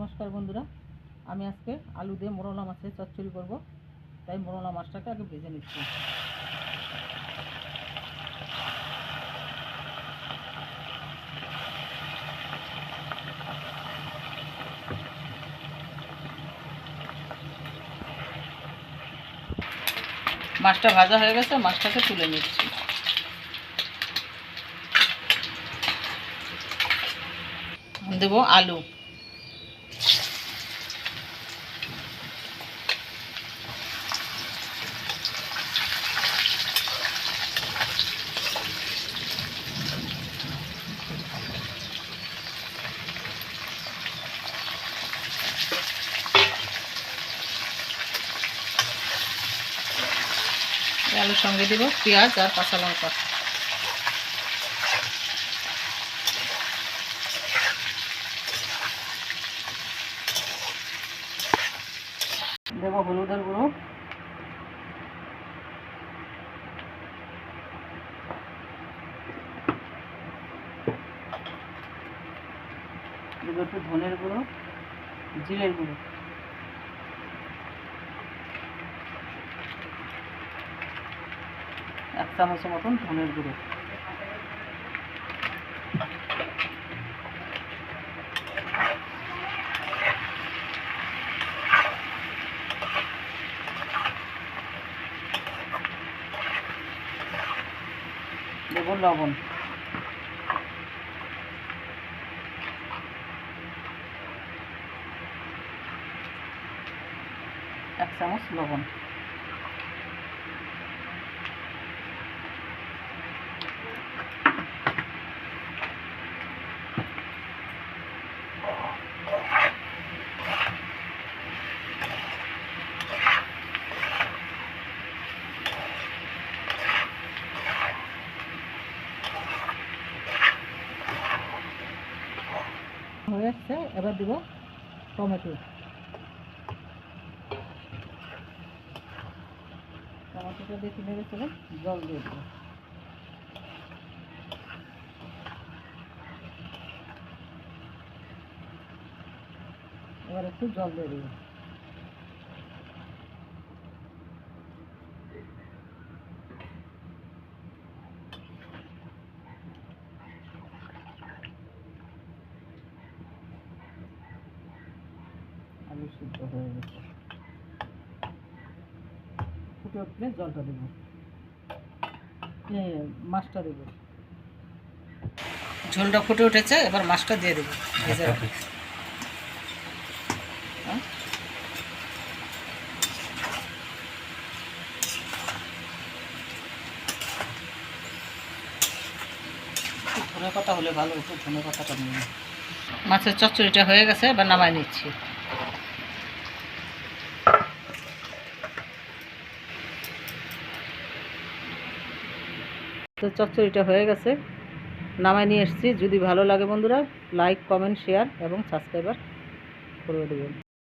নমস্কার বন্ধুরা। আমি আজকে আলু দিয়ে মোরলা মাছের চচ্চড়ি করব। তাই মোরলা মাছটাকে আগে ভেজে নিচ্ছি। মাছটা ভাজা হয়ে গেছে, মাছটাকে তুলে নিচ্ছি। দেবো আলু। আলুর সঙ্গে দিব পেঁয়াজ আর কাঁচা লঙ্কা। দেব হলুদের গুঁড়ো। দেব একটু ধনের গুঁড়ো, জিরের গুঁড়ো। এক চামচের মতন ধনের গুঁড়ো। দেবো লবণ। এক চামচ লবণ। হয়ে যাচ্ছে এবার দিব টমেটো। টমেটোটা দিয়ে কিনে চলে জল দিয়ে দেবো। এবার একটু জল দিয়ে দেবো। আলু সিদ্ধ হয়ে গেছে। ফুটে উঠলে জলটা দেবো। মাছটা দেবো। ঝোলটা ফুটে উঠেছে এবার মাছটা দিয়ে দেবো। ভেজে রাখা। হ্যাঁ? একটু ধনে পাতা হলে ভালো একটু ধনে পাতাটা নিয়ে মাছের চচ্চড়িটা হয়ে গেছে এবার নামাই নিচ্ছি। তো চচ্চড়িটা হয়ে গেছে। নামায় নিয়ে এসেছি। যদি ভালো লাগে বন্ধুরা লাইক কমেন্ট শেয়ার এবং সাবস্ক্রাইবার করে দেবেন।